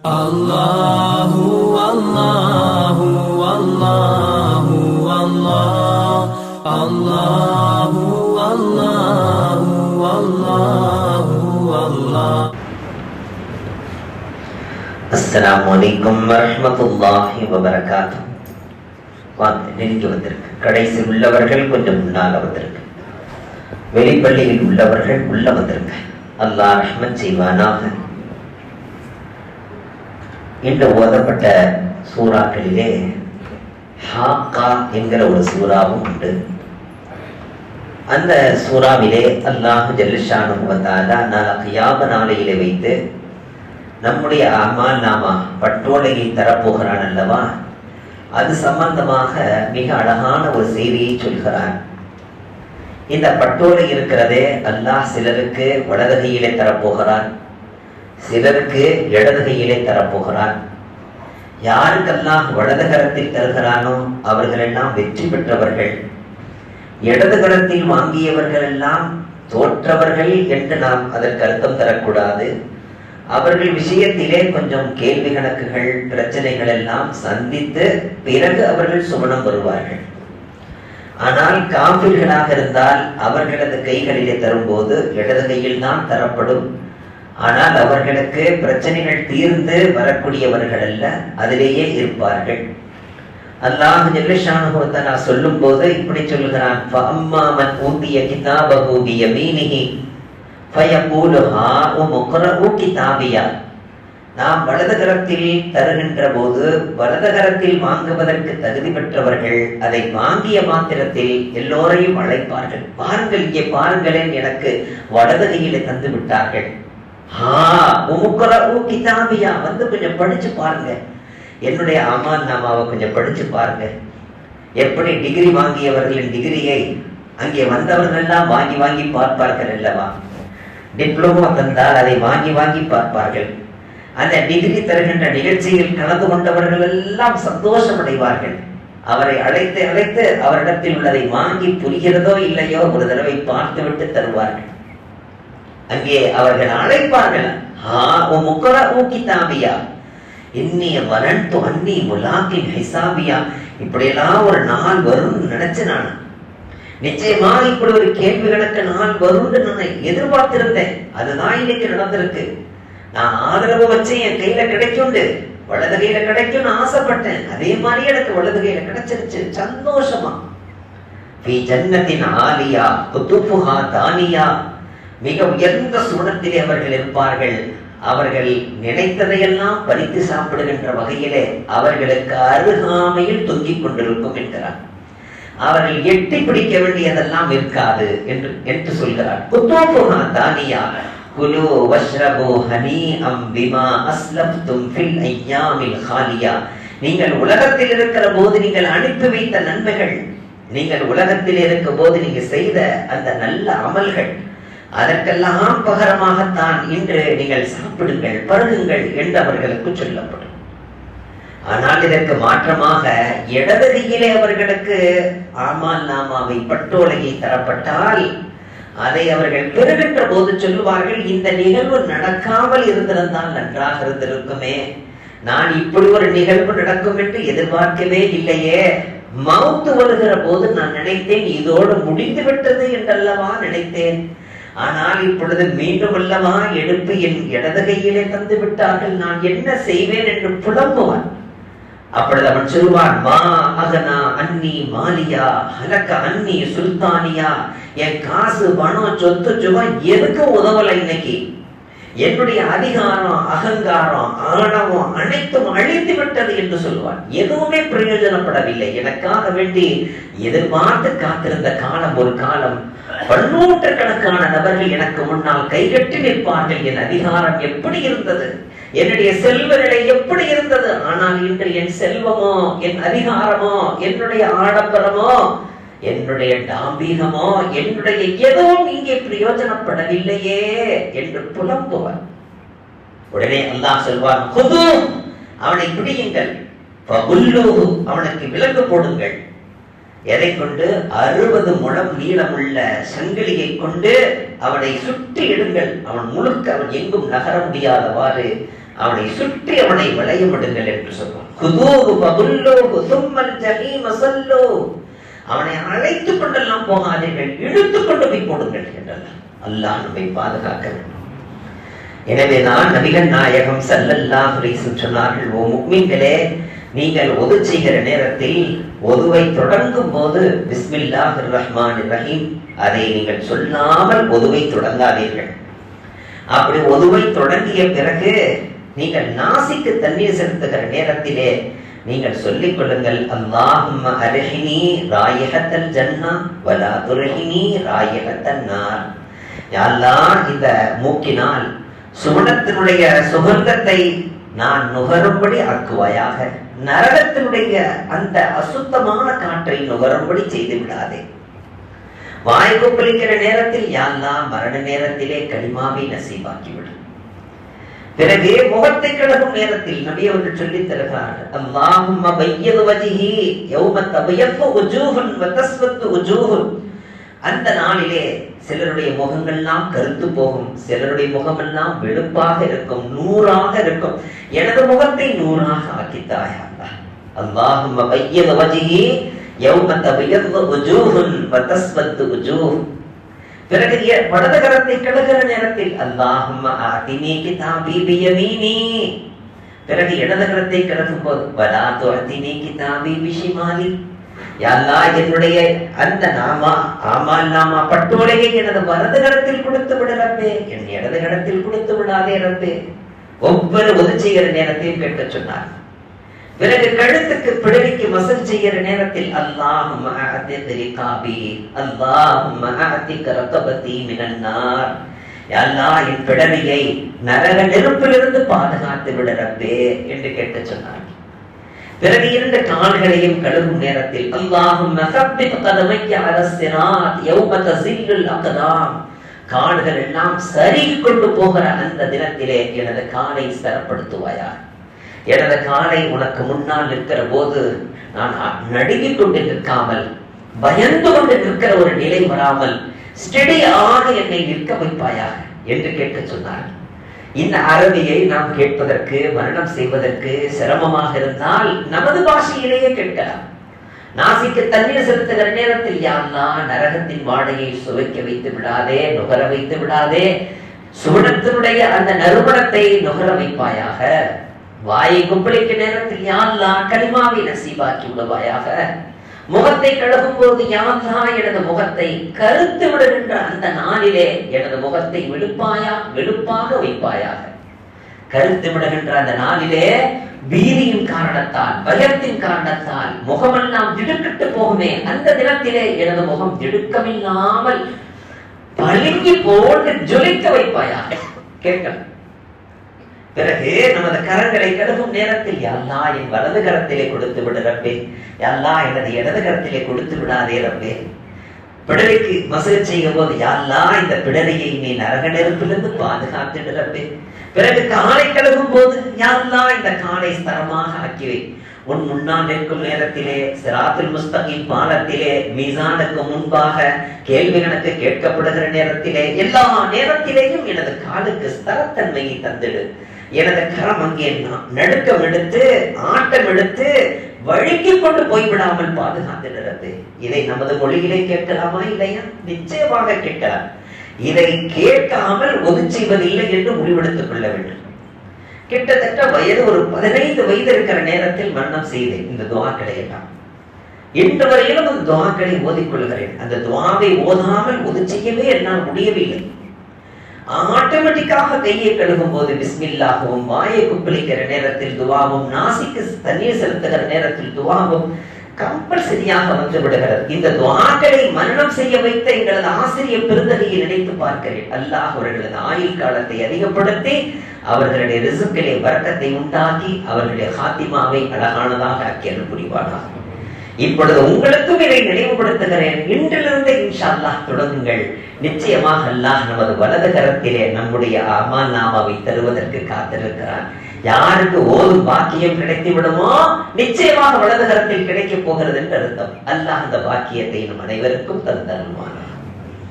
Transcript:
الله والله والله والله الله والله والله والله அஸ்ஸலாமு அலைக்கும் வரஹ்மத்துல்லாஹி வபரகாத்து வாங்க நெருங்கி வந்திருக்கு கடைசியில் உள்ளவர்கள் கொஞ்சம் முன்னால் வந்திருக்கு வெளிப்பள்ளியில் உள்ளவர்கள் உள்ள வந்திருக்கு அல்லாஹ் ரஹ்மத் செய்வானாக என்று ஓதப்பட்ட சூறாக்களிலே ஹாக்கா என்கிற ஒரு சூறாவும் உண்டு. அந்த சூறாவிலே அல்லாஹ் ஜல்லிஷானு வந்தாலா நாளை யாப நாளையிலே வைத்து நம்முடைய அமால் நாமா பட்டோலையை தரப்போகிறான் அல்லவா? அது சம்பந்தமாக மிக அழகான ஒரு செய்தியை சொல்கிறான். இந்த பட்டோலை இருக்கிறதே அல்லாஹ் சிலருக்கு வடதகையிலே தரப்போகிறான். சிலருக்கு இடதுகையிலே தரப்போகிறான் யாருக்கெல்லாம் வலது கரத்தில் தருகிறானோ அவர்களெல்லாம் வெற்றி பெற்றவர்கள். இடது கரத்தில் வாங்கியவர்கள் எல்லாம் தோற்றவர்கள் என்று நாம் அதற்கு அர்த்தம் தரக்கூடாது. அவர்கள் விஷயத்திலே கொஞ்சம் கேள்வி கணக்குகள் பிரச்சனைகள் எல்லாம் சந்தித்து பிறகு அவர்கள் சுமணம் வருவார்கள். ஆனால் காப்பீர்களாக இருந்தால் அவர்களது கைகளிலே தரும்போது இடது கையில் தான் தரப்படும். ஆனால் அவர்களுக்கு பிரச்சனைகள் தீர்ந்து வரக்கூடியவர்கள் அல்ல அதிலேயே இருப்பார்கள். அல்லாஹ் ஜல்லஷானு நான் சொல்லும் போது இப்படி சொல்லுகிறான் ஃபஅம்மா ஊதிய கிதாபஹு பியமீனிஹி ஃபயகூலு ஹாஉம் உக்ரஉ கிதாபியா. நாம் வலதுகரத்தில் தருகின்ற போது வலது கரத்தில் வாங்குவதற்கு தகுதி பெற்றவர்கள் அதை வாங்கிய மாத்திரத்தில் எல்லோரையும் அழைப்பார்கள். பாருங்கள் இங்கே பாருங்களேன் எனக்கு வலது தந்து விட்டார்கள் கிதாபியா வந்து கொஞ்சம் படிச்சு பாருங்க. என்னுடைய அமான் நாமாவை கொஞ்சம் படிச்சு பாருங்க. எப்படி டிகிரி வாங்கியவர்களின் டிகிரியை அங்கே வந்தவர்கள் எல்லாம் வாங்கி வாங்கி பார்ப்பார்கள் அல்லவா? டிப்ளமோ தந்தால் அதை வாங்கி வாங்கி பார்ப்பார்கள். அந்த டிகிரி தருகின்ற நிகழ்ச்சியில் கலந்து கொண்டவர்கள் எல்லாம் சந்தோஷம் அடைவார்கள் அவரை அழைத்து அழைத்து அவரிடத்தில் உள்ளதை வாங்கி புரிகிறதோ இல்லையோ ஒரு தடவை பார்த்துவிட்டு தருவார்கள். அங்கே அவர்கள் அழைப்பார்கள் ஆ ஓ முக்கர ஊக்கித்தாபியா இன்னிய வரண்டு அன்னி முலாக்கின் ஹிசாபியா? இப்படியெல்லாம் ஒரு நாள் வரும்னு நினைச்சு நான். நிச்சயமாக இப்படி ஒரு கேள்வி கணக்கு நாள் வரும்னு நான் எதிர்பார்த்திருந்தேன். அதுதான் இன்னைக்கு நடந்திருக்கு. நான் ஆதரவு வச்சு என் கையில கிடைக்கும்னு வலது கையில கிடைக்கும்னு ஆசைப்பட்டேன். அதே மாதிரி எனக்கு வலது கையில கிடைச்சிருச்சு. சந்தோஷமா. ஃபீ ஜன்னத்தின் ஆலியா குத்துஃபுஹா தானியா மிக உயர்ந்த சுமணத்திலே அவர்கள் இருப்பார்கள் அவர்கள் நினைத்ததையெல்லாம் பறித்து சாப்பிடுகின்ற வகையிலே அவர்களுக்கு அருகாமையில் தொங்கிக் கொண்டிருக்கும் என்கிறார். அவர்கள் எட்டி பிடிக்க வேண்டியதெல்லாம் இருக்காது என்று என்று சொல்கிறார். குத்தோபுகா தானியா குலு வஷ்ரபு ஹனி அம் பிமா அஸ்லப்தும் ஃபில் ஐயாமில் ஹாலியா. நீங்கள் உலகத்தில் இருக்கிற போது நீங்கள் அனுப்பி வைத்த நன்மைகள் நீங்கள் உலகத்தில் இருக்கும் போது நீங்க செய்த அந்த நல்ல அமல்கள் அதற்கெல்லாம் பகரமாகத்தான் இன்று நீங்கள் சாப்பிடுங்கள் பருகுங்கள் என்று அவர்களுக்கு சொல்லப்படும். ஆனால் இதற்கு மாற்றமாக இடவதியிலே அவர்களுக்கு ஆமால் நாமாவை பட்டோலையை தரப்பட்டால் அதை அவர்கள் பெறுகின்ற போது சொல்லுவார்கள் இந்த நிகழ்வு நடக்காமல் இருந்திருந்தால் நன்றாக இருந்திருக்குமே. நான் இப்படி ஒரு நிகழ்வு நடக்கும் என்று எதிர்பார்க்கவே இல்லையே. மவுத்து வருகிற போது நான் நினைத்தேன் இதோடு முடிந்து விட்டது என்றல்லவா நினைத்தேன். ஆனால் இப்பொழுது மீண்டும் அல்லவா எடுப்பு என் இடது கையிலே தந்து விட்டார்கள். நான் என்ன செய்வேன் என்று புலம்புவான். அப்பொழுது அவன் சொல்வான் மா அகனா அன்னி மாலியா ஹலக்க அன்னி சுல்தானியா என் காசு பணம் சொத்து சுகம் எதுக்கு உதவலை இன்னைக்கு. என்னுடைய அதிகாரம் அகங்காரம் ஆணவம் அனைத்தும் அழித்து விட்டது என்று சொல்வான் எதுவுமே பிரயோஜனப்படவில்லை. எனக்காக வேண்டி எதிர்பார்த்து காத்திருந்த காலம் ஒரு காலம். பன்னூற்றுக்கணக்கான நபர்கள் எனக்கு முன்னால் கைகட்டி நிற்பார்கள். என் அதிகாரம் எப்படி இருந்தது? என்னுடைய செல்வ நிலை எப்படி இருந்தது? ஆனால் இன்று என் செல்வமோ என் அதிகாரமோ என்னுடைய ஆடம்பரமோ என்னுடைய டாம்பீகமோ என்னுடைய எதுவும் இங்கே பிரயோஜனப்படவில்லையே என்று புலம்புவார். உடனே அல்லாஹ் சொல்வார் "குது, அவனை பிடியுங்கள். அவனுக்கு விலங்கு போடுங்கள். எதை கொண்டு? அறுபது முழம் நீளமுள்ள சங்கிலியை கொண்டு அவனை சுற்றி இடுங்கள். அவன் முழுக்க அவன் எங்கும் நகர முடியாதவாறு அவனை சுற்றி அவனை விளையமிடுங்கள் என்று சொல்வான். அவனை அழைத்துக் கொண்டெல்லாம் போகாதீர்கள். இழுத்துக் கொண்டு போய் போடுங்கள் என்றெல்லாம் அல்லாஹ் நம்மை பாதுகாக்க வேண்டும். எனவே நான் நபிகள் நாயகம் சல்லல்லா அலைஹி சொன்னார்கள் ஓ முக்மீன்களே நீங்கள் ஒது செய்கிற நேரத்தில் ஒதுவை தொடங்கும் போது பிஸ்மில்லா ரஹ்மான் ரஹீம். அதை நீங்கள் சொல்லாமல் ஒதுவை தொடங்காதீர்கள். அப்படி ஒதுவை தொடங்கிய பிறகு நீங்கள் நாசிக்கு தண்ணீர் செலுத்துகிற நேரத்திலே நீங்கள் சொல்லிக் கொள்ளுங்கள் அல்லாஹும் அருகினி ராயகத்தல் ஜன்னா வலா துரகினி ராயகத்தன் நார். யாரெல்லாம் இந்த மூக்கினால் சுவனத்தினுடைய சுகந்தத்தை நான் நுகரும்படி ஆக்குவாயாக. நரகத்தினுடைய அந்த அசுத்தமான காற்றை நுகரும்படி செய்து விடாதே. வாய்ப்பு கொப்பளிக்கிற நேரத்தில் யாரெல்லாம் மரண நேரத்திலே களிமாவை நசீவாக்கிவிடும் பிறகு முகத்தை கிடக்கும் நேரத்தில் நபி அவர்கள் சொல்லித் தருகிறார்கள் அல்லாஹும்ம பையது வஜிஹி யௌம தபயத்து உஜூஹுன் வ உஜூஹுன். அந்த நாளிலே சிலருடைய முகங்கள்லாம் கருத்து போகும் சிலருடைய முகமெல்லாம் வெளுப்பாக இருக்கும் நூறாக இருக்கும். எனது முகத்தை நூறாக ஆக்கித்தாயா அல்லாஹும் பையது வஜிஹி யௌம தபயத்து உஜூஹுன் வ உஜூஹ் பிறகு வலது கரத்தை கழுகிற நேரத்தில் அல்லாஹும் கிதாபி பியமீனி. பிறகு இடது கரத்தை கழுகும் போது வலா துஅதினி கிதாபி பிஷிமாலி. யா என்னுடைய அந்த நாமா ஆமால் நாமா பட்டோலையை எனது வலது கரத்தில் கொடுத்து விடலப்பே என் இடது கரத்தில் கொடுத்து விடாதே ரப்பே. ஒவ்வொரு ஒதுச்செய்கிற நேரத்தையும் கேட்க சொன்னார். பிறகு கழுத்துக்கு பிடரிக்கு மசல் செய்கிற நேரத்தில் அல்லாஹும் காபி அல்லாஹும் ரத்தபத்தி மினன்னார் அல்லாஹ் என் பிடரியை நரக நெருப்பிலிருந்து பாதுகாத்து விட ரப்பே என்று கேட்டு சொன்னார். பிறகு இரண்டு கால்களையும் கழுவும் நேரத்தில் அல்லாஹும் நசப்பித் கதமைக்கு அரசினாத் யௌம தஸில்லுல் அக்கதாம் கால்கள் எல்லாம் சரி கொண்டு போகிற அந்த தினத்திலே எனது காலை ஸ்திரப்படுத்துவாயா எனது காலை உனக்கு முன்னால் நிற்கிற போது நான் நடுங்கிக் கொண்டு நிற்காமல் பயந்து கொண்டு நிற்கிற ஒரு நிலை வராமல் ஸ்டெடியாக என்னை நிற்க வைப்பாயாக என்று கேட்டு சொன்னார். இந்த அரபியை நாம் கேட்பதற்கு மரணம் செய்வதற்கு சிரமமாக இருந்தால் நமது பாஷையிலேயே கேட்கலாம். நாசிக்கு தண்ணீர் செலுத்துகிற நேரத்தில் யாருன்னா நரகத்தின் வாடையை சுவைக்க வைத்து விடாதே நுகர வைத்து விடாதே சுவனத்தினுடைய அந்த நறுமணத்தை நுகர வைப்பாயாக. வாயை கும்பலிக்க நேரத்தில் யாழ்லா களிமாவை நசீபாக்கி விடுவாயாக? முகத்தை கழுகும் போது யாழ்லா எனது முகத்தை கருத்து விடுகின்ற அந்த நாளிலே எனது முகத்தை வெளுப்பாயா வெளுப்பாக வைப்பாயாக? கருத்து விடுகின்ற அந்த நாளிலே பீதியின் காரணத்தால் பயத்தின் காரணத்தால் முகமெல்லாம் திடுக்கிட்டு போகுமே அந்த தினத்திலே எனது முகம் திடுக்கமில்லாமல் பழுங்கி போட்டு ஜொலிக்க வைப்பாயாக? கேட்கலாம். பிறகு நமது கரங்களை கழுகும் நேரத்தில் எல்லா என் வலது கரத்திலே கொடுத்து விடு ரப்பே. எல்லா எனது இடது கரத்திலே கொடுத்து விடாதே ரப்பே. பிடலைக்கு மசூல் செய்யும் போது யாழ்லா இந்த பிடலையை நீ நரக நெருப்பிலிருந்து பாதுகாத்து ரப்பே. பிறகு காலை கழுகும் போது யாழ்லா இந்த காலை ஸ்தரமாக ஆக்கிவை உன் முன்னால் நிற்கும் நேரத்திலே சிராத்தில் முஸ்தகின் பாலத்திலே மீசானுக்கு முன்பாக கேள்வி கணக்கு கேட்கப்படுகிற நேரத்திலே எல்லா நேரத்திலேயும் எனது காலுக்கு ஸ்தரத்தன்மையை தந்திடு. எனது கரம் அங்கே நடுக்கம் எடுத்து ஆட்டம் எடுத்து வழுக்கி கொண்டு போய்விடாமல் பாதுகாத்துகிறது இதை நமது மொழியிலே கேட்கலாமா இல்லையா? நிச்சயமாக கேட்கலாம். இதை கேட்காமல் ஒது செய்வதில்லை என்று முடிவெடுத்துக் கொள்ள வேண்டும். கிட்டத்தட்ட வயது ஒரு பதினைந்து வயது இருக்கிற நேரத்தில் மரணம் செய்தேன். இந்த துவாக்களை எல்லாம். இன்று வரையிலும் அந்த துவாக்களை ஓதிக்கொள்கிறேன் அந்த துவாவை ஓதாமல் ஒது செய்யவே என்னால் முடியவில்லை. ஆட்டோமேட்டிக்காக கையை கழுகும் போது பிஸ்மில்லாகவும் வாயை குப்பளிக்கிற நேரத்தில் துவாவும் நாசிக்கு தண்ணீர் செலுத்துகிற நேரத்தில் துவாவும் கம்பல்சரியாக வந்து விடுகிறது. இந்த துவாக்களை மரணம் செய்ய வைத்த எங்களது ஆசிரியர் பெருந்தகையை நினைத்து பார்க்கிறேன். அல்லாஹ் அவர்களது ஆயுள் காலத்தை அதிகப்படுத்தி அவர்களுடைய ரிசுக்களை வர்க்கத்தை உண்டாக்கி அவர்களுடைய ஹாத்திமாவை அழகானதாக ஆக்கியது புரிவானாகும் இப்பொழுது உங்களுக்கும் இதை நினைவுபடுத்துகிறேன். இன்றிலிருந்து இன்ஷா அல்லாஹ் தொடங்குங்கள். நிச்சயமாக அல்லாஹ் நமது வலது கரத்திலே நம்முடைய அமல் நாமாவை தருவதற்கு காத்திருக்கிறான். யாருக்கு ஓதும் பாக்கியம் கிடைத்து விடுமோ நிச்சயமாக வலது கரத்தில் கிடைக்கப் போகிறது என்று அர்த்தம். அல்லாஹ் அந்த பாக்கியத்தை நம் அனைவருக்கும் தந்தருவான்